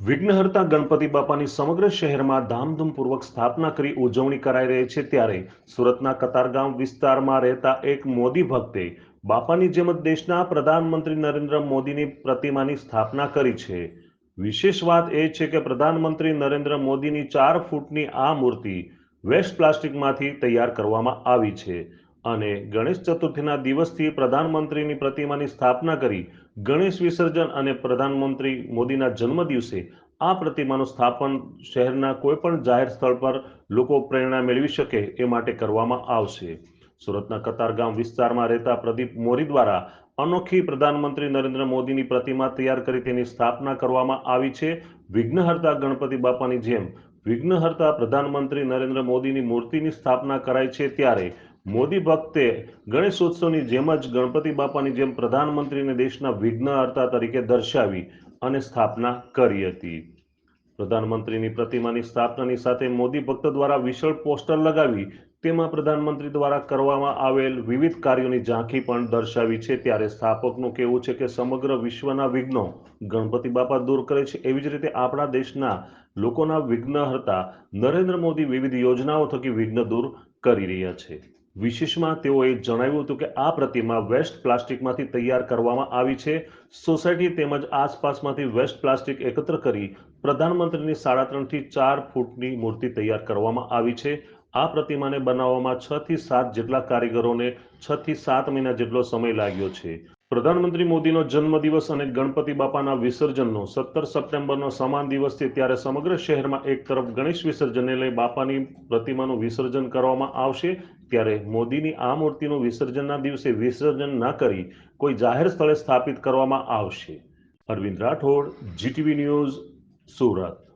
વિઘ્નહર્તા ગણપતિ બાપાની સમગ્ર શહેરમાં ધામધૂમપૂર્વક સ્થાપના કરી ઉજવણી કરાઈ રહી છે ત્યારે સુરતના કતારગામ વિસ્તારમાં રહેતા એક મોદી ભક્તે બાપાની જેમ દેશના પ્રધાનમંત્રી નરેન્દ્ર મોદીની પ્રતિમાની સ્થાપના કરી છે. વિશેષ વાત એ છે કે પ્રધાનમંત્રી નરેન્દ્ર મોદીની ચાર ફૂટની આ મૂર્તિ વેસ્ટ પ્લાસ્ટિકમાંથી તૈયાર કરવામાં આવી છે. અને ગણેશ ચતુર્થીના દિવસથી પ્રધાનમંત્રીની પ્રતિમાની સ્થાપના કરી ગણેશ વિસર્જન અને પ્રધાનમંત્રી મોદીના જન્મદિવસે આ પ્રતિમાનું સ્થાપન શહેરના કોઈપણ જાહેર સ્થળ પર લોકો પ્રેરણા મેળવી શકે એ માટે કરવામાં આવશે. સુરતના કતારગામ વિસ્તારમાં રહેતા પ્રદીપ મોરી દ્વારા અનોખી પ્રધાનમંત્રી નરેન્દ્ર મોદીની પ્રતિમા તૈયાર કરી તેની સ્થાપના કરવામાં આવી છે. વિઘ્નહર્તા ગણપતિ બાપાની જેમ વિઘ્નહર્તા પ્રધાનમંત્રી નરેન્દ્ર મોદીની મૂર્તિની સ્થાપના કરાઈ છે ત્યારે મોદી ભક્તે ગણેશોત્સવની જેમ જ ગણપતિ બાપાની જેમ પ્રધાનમંત્રીને દેશના વિઘ્નહર્તા તરીકે દર્શાવી અને સ્થાપના કરી હતી. પ્રધાનમંત્રીની પ્રતિમાની સ્થાપનાની સાથે મોદી ભક્ત દ્વારા વિશાળ પોસ્ટર લગાવી તેમાં પ્રધાનમંત્રી દ્વારા કરવામાં આવેલ વિવિધ કાર્યોની ઝાંખી પણ દર્શાવી છે. ત્યારે સ્થાપકનું કહેવું છે કે સમગ્ર વિશ્વના વિઘ્નો ગણપતિ બાપા દૂર કરે છે. એવી જ રીતે આપણા દેશના લોકોના વિઘ્નહર્તા નરેન્દ્ર મોદી વિવિધ યોજનાઓ થકી વિઘ્ન દૂર કરી રહ્યા છે. વિશેષમાં તેઓએ જણાવ્યું હતું કે આ પ્રતિમા વેસ્ટ પ્લાસ્ટિકમાંથી તૈયાર કરવામાં આવી છે. સોસાયટી તેમજ આસપાસમાંથી વેસ્ટ પ્લાસ્ટિક એકત્ર કરી પ્રધાનમંત્રીની સાડા ત્રણથી ચાર ફૂટની મૂર્તિ તૈયાર કરવામાં આવી છે. આ પ્રતિમાને બનાવવામાં છ થી સાત જેટલા કારીગરોને છ થી સાત મહિના જેટલો સમય લાગ્યો છે. પ્રધાનમંત્રી મોદીનો જન્મદિવસ અને ગણપતિ બાપાના વિસર્જનનો સત્તર સપ્ટેમ્બરનો સમાન દિવસ છે ત્યારે સમગ્ર શહેરમાં એક તરફ ગણેશ વિસર્જનને લઈ બાપાની પ્રતિમાનું વિસર્જન કરવામાં આવશે, ત્યારે મોદીની આ મૂર્તિનું વિસર્જનના દિવસે વિસર્જન ન કરી કોઈ જાહેર સ્થળે સ્થાપિત કરવામાં આવશે. Arvind Rathod, G T V news, Surat.